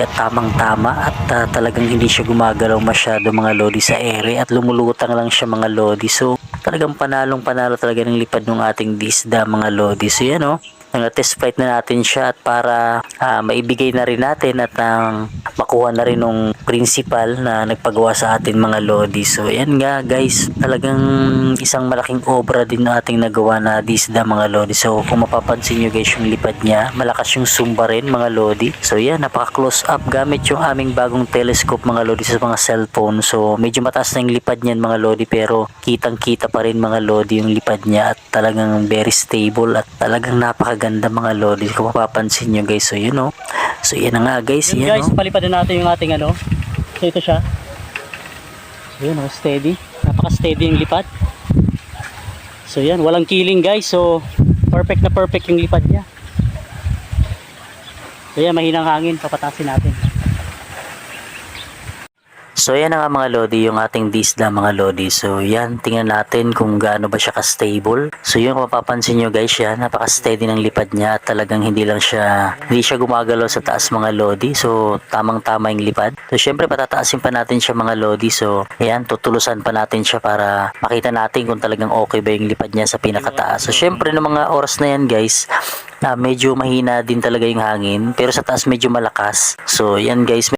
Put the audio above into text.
at tamang-tama at ah, talagang hindi siya gumagalaw masyado mga lodi sa ere at lumulutang lang siya mga lodi. So talagang panalong panalo talaga ng lipad ng ating disda mga lodi. So yan o. test flight na natin siya at para ah, maibigay na rin natin at ang makuha na rin ng principal na nagpagawa sa atin mga lodi. So yan nga guys, talagang isang malaking obra din na ating nagawa na disda mga lodi. So kung mapapansin nyo guys yung lipad niya, malakas yung sumba rin mga lodi. So yan, napaka close up gamit yung aming bagong telescope mga lodi sa mga cellphone. So medyo mataas na yung lipad niyan mga lodi pero kitang kita pa rin mga lodi yung lipad niya at talagang very stable at talagang napakaganda mga lodi. Kung mapapansin nyo guys, so yun o. So yan na nga guys, Yun yan guys, o. palipad na natin yung ating ano. So ito siya. So yun, oh, steady. Napaka-steady yung lipad. So yan, walang killing guys. So perfect na perfect yung lipad niya. So yan, mahinang hangin. Papatasin natin. So yan nga mga lodi, yung ating disda mga lodi. So yan, tingnan natin kung gaano ba siya ka-stable. So yun kung mapapansin nyo guys yan, napaka-steady ng lipad niya at talagang hindi lang siya, hindi siya gumagalaw sa taas mga lodi. So tamang tama yung lipad. So syempre patataasin pa natin siya mga lodi. So yan, tutulusan pa natin siya para makita natin kung talagang okay ba yung lipad niya sa pinakataas. So syempre ng mga oras na yan guys, na medyo mahina din talaga yung hangin pero sa taas medyo malakas. So yan guys,